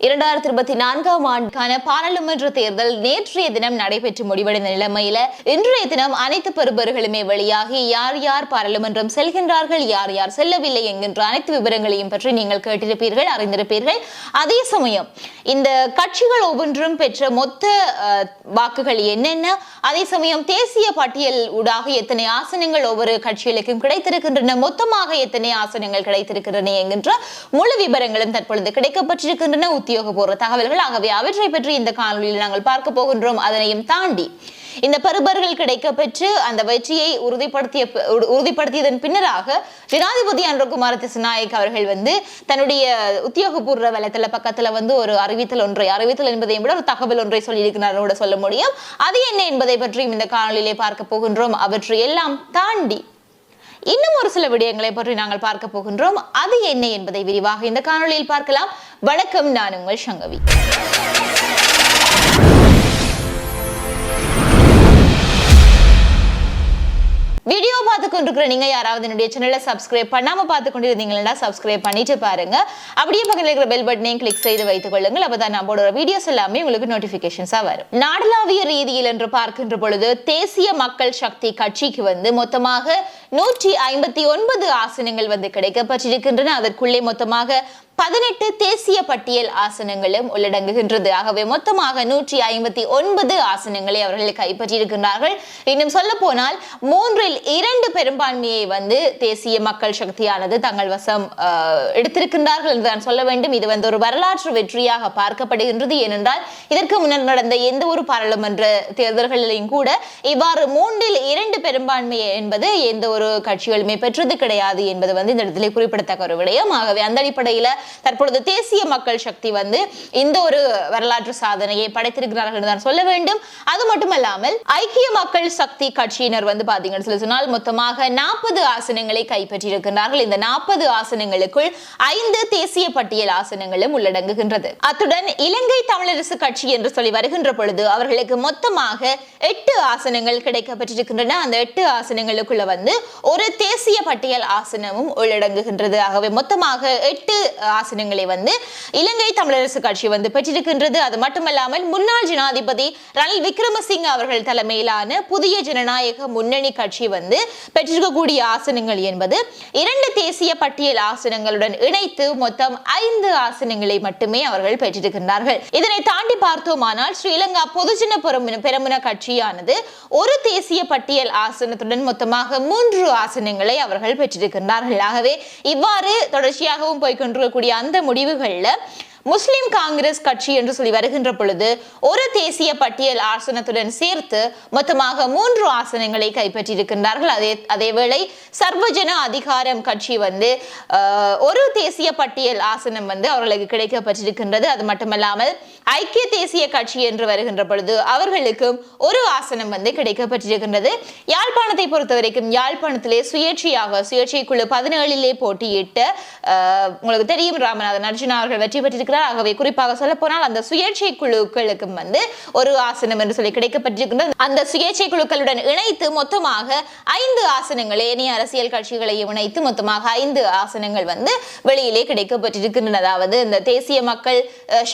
இரண்டாயிரத்தி இருபத்தி நான்காம் ஆண்டுக்கான பாராளுமன்ற தேர்தல் நேற்றைய தினம் நடைபெற்று முடிவடைந்த நிலைமையில இன்றைய தினம் அனைத்து பெறுபர்களுமே வெளியாகி யார் யார் பாராளுமன்றம் செல்கின்றார்கள் யார் யார் செல்லவில்லை என்கின்ற அனைத்து விவரங்களையும் பற்றி நீங்கள் கேட்டிருப்பீர்கள் அறிந்திருப்பீர்கள். அதே சமயம் இந்த கட்சிகள் ஒவ்வொன்றும் பெற்ற மொத்த அஹ், வாக்குகள் என்னென்ன? அதே சமயம் தேசிய பட்டியல் ஊடாக எத்தனை ஆசனங்கள் ஒவ்வொரு கட்சிகளுக்கும் கிடைத்திருக்கின்றன? மொத்தமாக எத்தனை ஆசனங்கள் கிடைத்திருக்கின்றன என்கின்ற முழு விவரங்களும் தற்பொழுது கிடைக்கப்பட்டிருக்கின்றன. உத்தியோகபூர்வ தகவல்கள். ஆகவே அவற்றை பற்றி இந்த காணொலியில் நாங்கள் பார்க்க போகின்றோம். அதனையும் தாண்டி இந்த பருபர்கள் கிடைக்கப்பெற்று அந்த வெற்றியை உறுதிப்படுத்திய உறுதிப்படுத்தியதன் பின்னராக ஜனாதிபதி அன்றகுமார திசுநாயக் அவர்கள் வந்து தன்னுடைய உத்தியோகபூர்வ வலைத்தள பக்கத்துல வந்து ஒரு அறிவித்தல் ஒன்றை அறிவித்தல் என்பதை விட ஒரு தகவல் ஒன்றை சொல்லியிருக்கிறார் கூட சொல்ல முடியும். அது என்ன என்பதை பற்றியும் இந்த காணொலியிலே பார்க்க போகின்றோம். அவற்றை எல்லாம் தாண்டி இன்னும் ஒரு சில விடயங்களை பற்றி நாங்கள் பார்க்க போகின்றோம். அது என்ன என்பதை விரிவாக இந்த காணொளியில் பார்க்கலாம். வணக்கம் நான் உங்கள் சங்கவி. வீடியோ பார்த்து கொண்டிருக்கிற நீங்க யாராவது என்னுடைய சேனலை சப்ஸ்கிரைப் பண்ணாம பார்த்து கொண்டிருந்தீங்கன்னா சப்ஸ்கிரைப் பண்ணிட்டு பாருங்க. அப்படியே பக்கத்தில் இருக்கிற பெல் பட்டனையும் கிளிக் செய்து வைத்துக் கொள்ளுங்கள். அப்பதான் நம்மளோட வீடியோஸ் எல்லாமே உங்களுக்கு நோட்டிபிகேஷன்ஸா வரும். நாடளாவிய ரீதியில் என்று பார்க்கின்ற பொழுது தேசிய மக்கள் சக்தி கட்சிக்கு வந்து மொத்தமாக நூற்றி ஐம்பத்தி ஒன்பது ஆசனங்கள் வந்து கிடைக்கப்பட்டிருக்கின்றன. அதற்குள்ளே மொத்தமாக பதினெட்டு தேசிய பட்டியல் ஆசனங்களும் உள்ளடங்குகின்றது. ஆகவே மொத்தமாக நூற்றி ஐம்பத்தி ஒன்பது ஆசனங்களை அவர்கள் கைப்பற்றியிருக்கின்றார்கள். இன்னும் சொல்ல போனால் மூன்றில் இரண்டு பெரும்பான்மையை வந்து தேசிய மக்கள் சக்தியானது தங்கள் வசம் ஆஹ், எடுத்திருக்கின்றார்கள் என்று நான் சொல்ல வேண்டும். இது வந்து ஒரு வரலாற்று வெற்றியாக பார்க்கப்படுகின்றது. ஏனென்றால் இதற்கு முன்னர் நடந்த எந்த ஒரு பாராளுமன்ற தேர்தல்களிலும் கூட இவ்வாறு மூன்றில் இரண்டு பெரும்பான்மை என்பது எந்த ஒரு ஒரு கட்சிகளுமே பெற்றது கிடையாது என்பது வந்து இந்த இடத்திலே குறிப்பிடத்தக்க ஒரு விடயம். ஆகவே அந்த அடிப்படையில தற்பொழுது தேசிய மக்கள் சக்தி வந்து இந்த ஒரு வரலாற்று சாதனையை படைத்திருக்கிறார்கள் என்று தான் சொல்ல வேண்டும். அது மட்டுமல்லாமல் ஐக்கிய மக்கள் சக்தி கட்சியினர் வந்து பாத்தீங்கன்னு சொல்லி சொன்னால் மொத்தமாக நாற்பது ஆசனங்களை கைப்பற்றியிருக்கிறார்கள் இந்த நாற்பது ஆசனங்களுக்குள் ஐந்து தேசிய பட்டியல் ஆசனங்களும் உள்ளடங்குகின்றது. அத்துடன் இலங்கை தமிழரசு கட்சி என்று சொல்லி வருகின்ற பொழுது அவர்களுக்கு மொத்தமாக எட்டு ஆசனங்கள் கிடைக்கப்பட்டிருக்கின்றன. அந்த எட்டு ஆசனங்களுக்குள்ள வந்து ஒரு தேசிய பட்டியல் ஆசனமும் உள்ளடங்குகின்றது. ஆகவே மொத்தமாக எட்டு ஆசனங்களை வந்து இலங்கை தமிழரசு கட்சி வந்து பெற்றிருக்கின்றது. அது மட்டுமல்லாமல் முன்னாள் ஜனாதிபதி ரணில் விக்ரமசிங்க அவர்கள் தலைமையிலான புதிய ஜனநாயக முன்னணி கட்சி வந்து பெற்றிருக்கக்கூடிய ஆசனங்கள் என்பது இரண்டு தேசிய பட்டியல் ஆசனங்களுடன் இணைத்து மொத்தம் ஐந்து ஆசனங்களை மட்டுமே அவர்கள் பெற்றிருக்கின்றார்கள். இதனை தாண்டி பார்த்தோமானால் ஸ்ரீலங்கா பொதுஜன பெரமுன பெரமுன கட்சியானது ஒரு தேசிய பட்டியல் ஆசனத்துடன் மொத்தமாக மூன்று ஆசனங்களை அவர்கள் பெற்றிருக்கின்றார்கள். ஆகவே இவ்வாறு தொடர்ச்சியாகவும் போய்கொண்டிருக்கக்கூடிய அந்த முடிவுகளில் முஸ்லிம் காங்கிரஸ் கட்சி என்று சொல்லி வருகின்ற பொழுது ஒரு தேசிய பட்டியல் ஆசனத்துடன் சேர்த்து மொத்தமாக மூன்று ஆசனங்களை கைப்பற்றியிருக்கின்றார்கள். அதே அதேவேளை சர்வஜன அதிகாரம் கட்சி வந்து ஒரு தேசிய பட்டியல் ஆசனம் வந்து அவர்களுக்கு கிடைக்கப்பட்டிருக்கின்றது. அது மட்டுமல்லாமல் ஐக்கிய தேசிய கட்சி என்று வருகின்ற பொழுது அவர்களுக்கும் ஒரு ஆசனம் வந்து கிடைக்கப்பட்டிருக்கின்றது. யாழ்ப்பாணத்தை பொறுத்த வரைக்கும் யாழ்ப்பாணத்திலே சுயேட்சையாக சுயேட்சை குழு பதினேழிலே போட்டியிட்ட உங்களுக்கு தெரியும் ராமநாதன் அர்ஜுனா அவர்கள் வெற்றி பெற்றிருக்க பெற்றிருக்கிறார் ஆகவே குறிப்பாக சொல்ல போனால் அந்த சுயேட்சை குழுக்களுக்கும் வந்து ஒரு ஆசனம் என்று சொல்லி கிடைக்கப்பட்டிருக்கின்றது. அந்த சுயேட்சை குழுக்களுடன் இணைத்து மொத்தமாக ஐந்து ஆசனங்கள் ஏனைய அரசியல் கட்சிகளையும் இணைத்து மொத்தமாக ஐந்து ஆசனங்கள் வந்து வெளியிலே கிடைக்கப்பட்டிருக்கின்றன. அதாவது இந்த தேசிய மக்கள்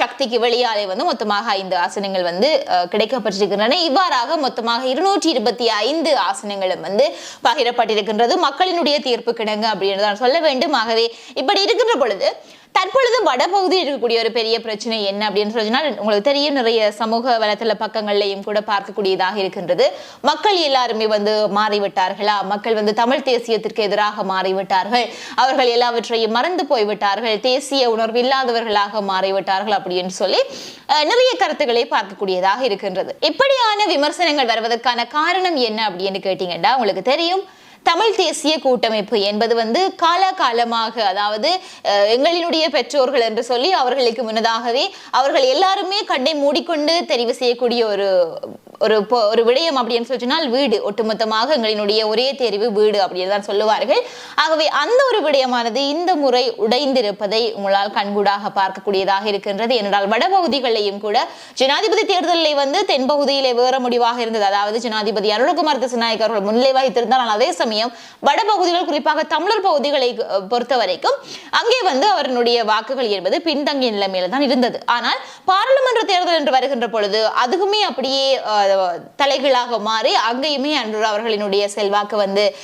சக்திக்கு வெளியாலே வந்து மொத்தமாக ஐந்து ஆசனங்கள் வந்து கிடைக்கப்பட்டிருக்கின்றன. இவ்வாறாக மொத்தமாக இருநூற்றி இருபத்தி ஐந்து ஆசனங்களும் வந்து பகிரப்பட்டிருக்கின்றது. மக்களினுடைய தீர்ப்பு கிடங்கு அப்படின்னு தான் சொல்ல வேண்டும். ஆகவே இப்படி இருக்கின்ற பொழுது தற்பொழுது வடபகுதியில் இருக்கக்கூடிய ஒரு பெரிய பிரச்சனை என்ன அப்படின்னு சொன்னால் உங்களுக்கு தெரியும் நிறைய சமூக வலைத்தள பக்கங்கள்லையும் கூட பார்க்கக்கூடியதாக இருக்கின்றது. மக்கள் எல்லாருமே வந்து மாறிவிட்டார்களா? மக்கள் வந்து தமிழ் தேசியத்திற்கு எதிராக மாறிவிட்டார்கள். அவர்கள் எல்லாவற்றையும் மறந்து போய்விட்டார்கள். தேசிய உணர்வு இல்லாதவர்களாக மாறிவிட்டார்கள் அப்படின்னு சொல்லி நிறைய கருத்துக்களை பார்க்கக்கூடியதாக இருக்கின்றது. இப்படியான விமர்சனங்கள் வருவதற்கான காரணம் என்ன அப்படின்னு கேட்டீங்கன்னா உங்களுக்கு தெரியும் தமிழ் தேசிய கூட்டமைப்பு என்பது வந்து காலகாலமாக அதாவது அஹ், எங்களினுடைய பெற்றோர்கள் என்று சொல்லி அவர்களுக்கு முன்னதாகவே அவர்கள் எல்லாருமே கண்ணை மூடிக்கொண்டு தெரிவு செய்யக்கூடிய ஒரு ஒரு ஒரு விடயம் அப்படின்னு சொல்லி சொன்னால் வீடு. ஒட்டுமொத்தமாக எங்களினுடைய ஒரே தேர்வு வீடு அப்படின்னு தான் சொல்லுவார்கள். ஆகவே அந்த ஒரு விடயமானது இந்த முறை உடைந்திருப்பதை உங்களால் கண்கூடாக பார்க்கக்கூடியதாக இருக்கின்றது. ஏனென்றால் வடபகுதிகளையும் கூட ஜனாதிபதி தேர்தலில் வந்து தென்பகுதியிலே வேற முடிவாக இருந்தது. அதாவது ஜனாதிபதி அருணகுமார் திசநாயக் அவர்கள் முன்னிலை வைத்திருந்தால் அதே சமயம் வடபகுதிகள் குறிப்பாக தமிழர் பகுதிகளை பொறுத்த வரைக்கும் அங்கே வந்து அவருடைய வாக்குகள் என்பது பின்தங்கிய நிலைமையில தான் இருந்தது. ஆனால் பாராளுமன்ற தேர்தல் என்று வருகின்ற பொழுது அதுக்குமே அப்படியே தலைகளாக மாறி அங்கேயுமே அன்று அவர்களினுடைய செல்வாக்கு வந்து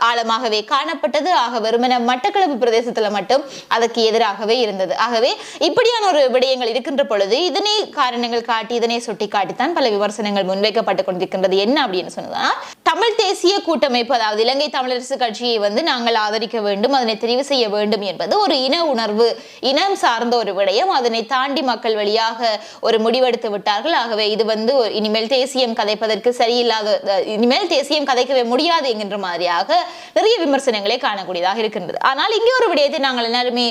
ஆழமாகவே காணப்பட்டது. ஆக வெறுமன மட்டக்களப்பு பிரதேசத்துல மட்டும் அதற்கு எதிராகவே இருந்தது. ஆகவே இப்படியான ஒரு விடயங்கள் இருக்கின்ற பொழுது இதனை காரணங்கள் காட்டி இதனை சுட்டி காட்டித்தான் பல விமர்சனங்கள் முன்வைக்கப்பட்டு கொண்டிருக்கின்றது. என்ன அப்படின்னு சொன்னதுனா தமிழ் தேசிய கூட்டமைப்பு அதாவது இலங்கை தமிழரசு கட்சியை வந்து நாங்கள் ஆதரிக்க வேண்டும் அதனை தெரிவு செய்ய வேண்டும் என்பது ஒரு இன உணர்வு இனம் சார்ந்த ஒரு விடயம். அதனை தாண்டி மக்கள் வழியாக ஒரு முடிவெடுத்து விட்டார்கள். ஆகவே இது வந்து ஒரு- இனிமேல் தேசியம் கதைப்பதற்கு சரியில்லாத இனிமேல் தேசியம் கதைக்கவே முடியாது என்கின்ற மாதிரியாக நிறைய விமர்சனங்களை காணக்கூடியதாக இருக்கின்றது. ஆனால் இங்கே ஒரு விடயத்தை நாங்கள் எல்லாருமே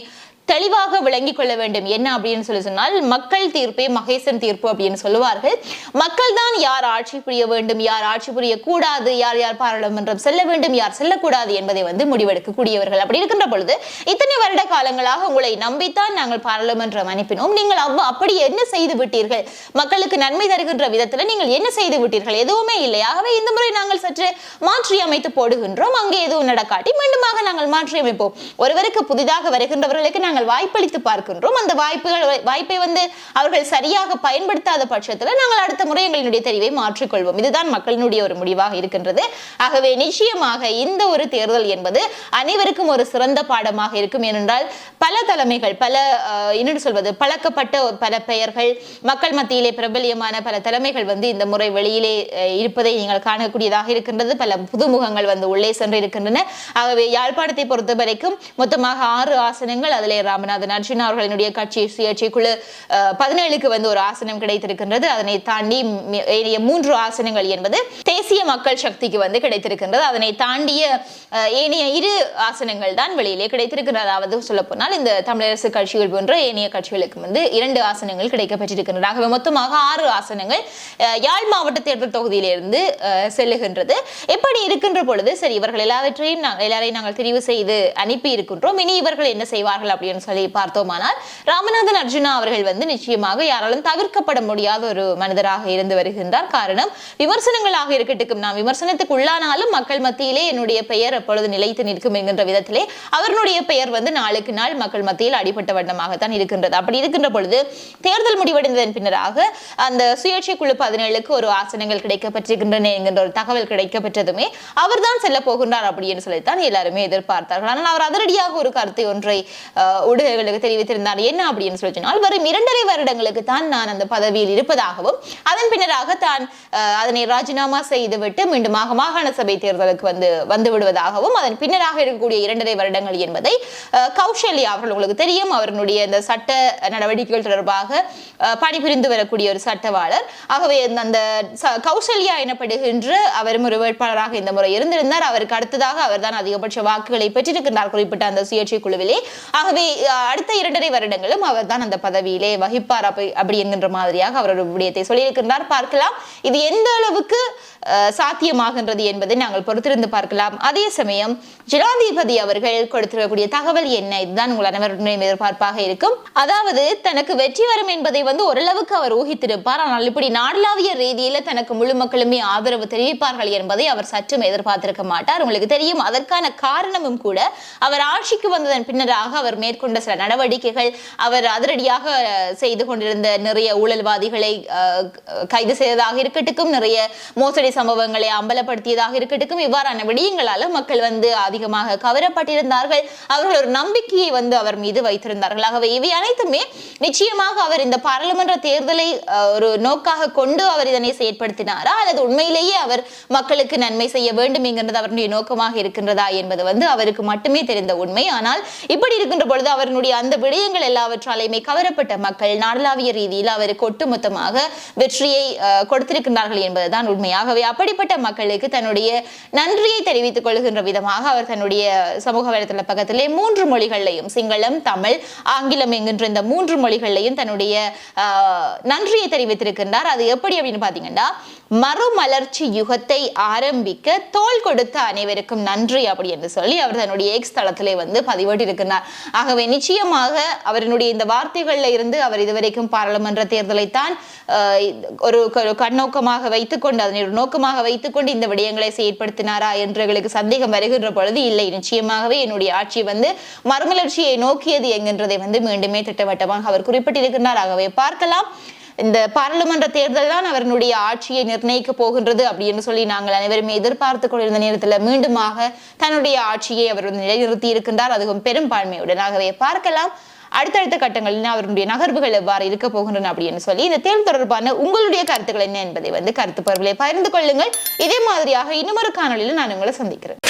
தெளிவாக விளங்கிக் கொள்ள வேண்டும். என்ன அப்படின்னு சொல்லி சொன்னால் மக்கள் தீர்ப்பே மகேசன் தீர்ப்பு அப்படின்னு சொல்லுவார்கள். மக்கள் தான் யார் ஆட்சி புரிய வேண்டும் யார் ஆட்சி புரிய கூடாது யார் யார் பாராளுமன்றம் செல்ல வேண்டும் யார் செல்லக்கூடாது என்பதை வந்து முடிவெடுக்கக்கூடியவர்கள். அப்படி இருக்கின்ற பொழுது இத்தனை வருட காலங்களாக உங்களை நம்பித்தான் நாங்கள் பாராளுமன்றம் அனுப்பினோம். நீங்கள் அவ்வ அப்படி என்ன செய்து விட்டீர்கள்? மக்களுக்கு நன்மை தருகின்ற விதத்தில் நீங்கள் என்ன செய்து விட்டீர்கள்? எதுவுமே இல்லை. ஆகவே இந்த முறை நாங்கள் சற்று மாற்றி அமைத்து போடுகின்றோம். அங்கே எதுவும் நடக்காட்டி மீண்டுமாக நாங்கள் மாற்றி அமைப்போம். ஒருவருக்கு புதிதாக வருகின்றவர்களுக்கு நாங்கள் வாய்ப்பளித்து பார்க்கின்றோம். அந்த வாய்ப்புகள் வாய்ப்பை வந்து அவர்கள் சரியாக பயன்படுத்தாத பட்சத்தில் நாங்கள் அடுத்த முறை எங்களினுடைய தெரிவை மாற்றிக்கொள்வோம். இதுதான் மக்களினுடைய ஒரு முடிவாக இருக்கின்றது. ஆகவே நிச்சயமாக இந்த ஒரு தேர்தல் என்பது அனைவருக்கும் ஒரு சிறந்த பாடமாக இருக்கும். ஏனென்றால் பல தலைமைகள் பல அஹ், என்னென்னு சொல்வது பழக்கப்பட்ட பல பெயர்கள் மக்கள் மத்தியிலே பிரபலியமான பல தலைமைகள் வந்து இந்த முறை வெளியிலே இருப்பதை நீங்கள் காணக்கூடியதாக இருக்கின்றது. பல புதுமுகங்கள் வந்து உள்ளே சென்று இருக்கின்றன ஆகவே யாழ்ப்பாணத்தை பொறுத்த வரைக்கும் மொத்தமாக ஆறு ஆசனங்கள் அதிலே ராமநாதன் அர்ஜுன் அவர்களினுடைய கட்சி சுயேட்சை குழு பதினேழுக்கு வந்து ஒரு ஆசனம் கிடைத்திருக்கின்றது. அதனை தாண்டி மி- ஏனைய மூன்று ஆசனங்கள் என்பது தேசிய மக்கள் சக்திக்கு வந்து கிடைத்திருக்கின்றது. அதனை தாண்டிய ஏனைய இரு ஆசனங்கள் தான் வெளியிலே கிடைத்திருக்கின்றது அதாவது சொல்ல போனால் இந்த தமிழரசு கட்சிகள் போன்ற ஏனைய கட்சிகளுக்கு வந்து இரண்டு ஆசனங்கள் கிடைக்கப்பட்டிருக்கின்றன. ஆகவே மொத்தமாக ஆறு ஆசனங்கள் யாழ் மாவட்ட தேர்தல் தொகுதியிலிருந்து செல்லுகின்றது. எப்படி இருக்கின்ற பொழுது சரி இவர்கள் எல்லாவற்றையும் எல்லாரையும் நாங்கள் தெரிவு செய்து அனுப்பி இருக்கின்றோம் இனி இவர்கள் என்ன செய்வார்கள் அப்படின்னு அப்படின்னு சொல்லி பார்த்தோமானால் ராமநாதன் அர்ஜுனா அவர்கள் வந்து நிச்சயமாக யாராலும் தவிர்க்கப்பட முடியாத ஒரு மனிதராக இருந்து வருகின்றார். காரணம் விமர்சனங்களாக இருக்கட்டும் நான் விமர்சனத்துக்கு உள்ளானாலும் மக்கள் மத்தியிலே என்னுடைய பெயர் எப்பொழுது நிலைத்து நிற்கும் என்கின்ற விதத்திலே அவருடைய பெயர் வந்து நாளுக்கு நாள் மக்கள் மத்தியில் அடிபட்ட வண்ணமாகத்தான் இருக்கின்றது. அப்படி இருக்கின்ற பொழுது தேர்தல் முடிவடைந்ததன் பின்னராக அந்த சுயேட்சை குழு பதினேழுக்கு ஒரு ஆசனங்கள் கிடைக்கப்பட்டிருக்கின்றன என்கின்ற ஒரு தகவல் கிடைக்கப்பட்டதுமே அவர்தான் செல்ல போகின்றார் அப்படின்னு சொல்லித்தான் எல்லாருமே எதிர்பார்த்தார்கள். ஆனால் அவர் அதிரடியாக ஒரு கருத்தை ஒன்றை ஊடகங்களுக்கு தெரிவித்திருந்தார். என்ன அப்படின்னு சொல்லி சொன்னால் வரும் இரண்டரை வருடங்களுக்கு தான் நான் அந்த பதவியில் இருப்பதாகவும் அதன் பின்னராக தான் அதனை ராஜினாமா செய்துவிட்டு மீண்டுமாக மாகாண சபை தேர்தலுக்கு வந்து வந்து விடுவதாகவும் அதன் பின்னராக இருக்கக்கூடிய இரண்டரை வருடங்கள் என்பதை கௌஷல்யா அவர்கள் உங்களுக்கு தெரியும். அவர்களுடைய இந்த சட்ட நடவடிக்கைகள் தொடர்பாக பணிபுரிந்து வரக்கூடிய ஒரு சட்டவாளர். ஆகவே அந்த கௌசல்யா எனப்படுகின்ற அவரும் ஒரு வேட்பாளராக இந்த முறை இருந்திருந்தார். அவருக்கு அடுத்ததாக அவர் தான் அதிகபட்ச வாக்குகளை பெற்றிருக்கின்றார் குறிப்பிட்ட அந்த சுயேட்சை குழுவிலே. ஆகவே அடுத்த இரண்டரை வருடங்களும் அவர் தான் அந்த பதவியிலே வகிப்பார். அப்படி அப்படி என்கின்ற மாதிரியாக அவரோட விடயத்தை சொல்லியிருக்கின்றார். பார்க்கலாம். இது எந்த அளவுக்கு சாத்தியமாகின்றது என்பதை நாங்கள் பொறுத்திருந்து பார்க்கலாம். அதே சமயம் ஜனாதிபதி அவர்கள் கொடுத்திருக்கக்கூடிய தகவல் என்ன? இதுதான் உங்கள் அனைவருடைய எதிர்பார்ப்பாக இருக்கும். அதாவது தனக்கு வெற்றி வரும் என்பதை வந்து ஓரளவுக்கு அவர் ஊகித்திருப்பார். ஆனால் இப்படி நாடளாவிய ரீதியில தனக்கு முழு மக்களுமே ஆதரவு தெரிவிப்பார்கள் என்பதை அவர் சற்றும் எதிர்பார்த்திருக்க மாட்டார். உங்களுக்கு தெரியும் அதற்கான காரணமும் கூட அவர் ஆட்சிக்கு வந்ததன் பின்னராக அவர் மேற்கொண்ட சில நடவடிக்கைகள் அவர் அதிரடியாக செய்து கொண்டிருந்த நிறைய ஊழல்வாதிகளை கைது செய்ததாக இருக்கட்டும் நிறைய மோசடி சம்பவங்களை அம்பலப்படுத்தியதாக இருக்கட்டும் இவ்வாறான விடயங்களால மக்கள் வந்து அதிகமாக கவரப்பட்டிருந்தார்கள். அவர்கள் ஒரு நம்பிக்கையை வந்து அவர் மீது வைத்திருந்தார்கள். ஆகவே இவை அனைத்துமே நிச்சயமாக அவர் இந்த பாராளுமன்ற தேர்தலை ஒரு நோக்காக கொண்டு அவர் இதனை செயற்படுத்தினாரா? அல்லது உண்மையிலேயே அவர் மக்களுக்கு நன்மை செய்ய வேண்டும் என்கின்றது அவருடைய நோக்கமாக இருக்கின்றதா என்பது வந்து அவருக்கு மட்டுமே தெரிந்த உண்மை. ஆனால் இப்படி இருக்கின்ற பொழுது அவருடைய அந்த விடயங்கள் எல்லாவற்றாலையுமே கவரப்பட்ட மக்கள் நாடளாவிய ரீதியில் அவருக்கு ஒட்டுமொத்தமாக வெற்றியை கொடுத்திருக்கின்றார்கள் என்பதுதான் உண்மையாகவே. அப்படிப்பட்ட மக்களுக்கு தன்னுடைய நன்றியை தெரிவித்துக் கொள்கின்ற விதமாக அவர் தன்னுடைய சமூக வலைத்தள பக்கத்திலே மூன்று மொழிகளையும் சிங்களம் தமிழ் ஆங்கிலம் என்கின்ற இந்த மூன்று மொழிகளையும் தன்னுடைய நன்றியை தெரிவித்திருக்கின்றார். அது எப்படி அப்படின்னு பாத்தீங்கன்னா மறுமலர்ச்சி யுகத்தை ஆரம்பிக்க தோள் கொடுத்த அனைவருக்கும் நன்றி அப்படி என்று சொல்லி அவர் தன்னுடைய எக்ஸ் தளத்திலே வந்து பதிவிட்டிருக்கிறார். ஆகவே நிச்சயமாக அவரினுடைய இந்த வார்த்தைகளில் இருந்து அவர் இதுவரைக்கும் பாராளுமன்ற தேர்தலை தான் ஒரு கண்ணோக்கமாக வைத்துக்கொண்டு அதனை ஒரு நோக்கமாக வைத்துக்கொண்டு இந்த விடயங்களை செயற்படுத்தினாரா என்று எங்களுக்கு சந்தேகம் வருகின்ற பொழுது இல்லை. நிச்சயமாகவே என்னுடைய ஆட்சி வந்து மறுமலர்ச்சியை நோக்கியது என்கின்றதை வந்து மீண்டுமே திட்டவட்டமாக அவர் குறிப்பிட்டிருக்கிறார். ஆகவே பார்க்கலாம். இந்த பாராளுமன்ற தேர்தல் தான் அவர்களுடைய ஆட்சியை நிர்ணயிக்க போகின்றது அப்படின்னு சொல்லி நாங்கள் அனைவருமே எதிர்பார்த்து கொண்டிருந்த நேரத்தில் மீண்டுமாக தன்னுடைய ஆட்சியை அவர் வந்து நிலைநிறுத்தி இருக்கின்றார். அதுவும் பெரும்பான்மையுடன் ஆகவே பார்க்கலாம். அடுத்தடுத்த கட்டங்களில் அவருடைய நகர்வுகள் எவ்வாறு இருக்க போகின்றன அப்படின்னு சொல்லி இந்த தேர்தல் தொடர்பான உங்களுடைய கருத்துக்கள் என்ன என்பதை வந்து கருத்து பருவலை பகிர்ந்து கொள்ளுங்கள். இதே மாதிரியாக இன்னும் ஒரு நான் உங்களை சந்திக்கிறேன்.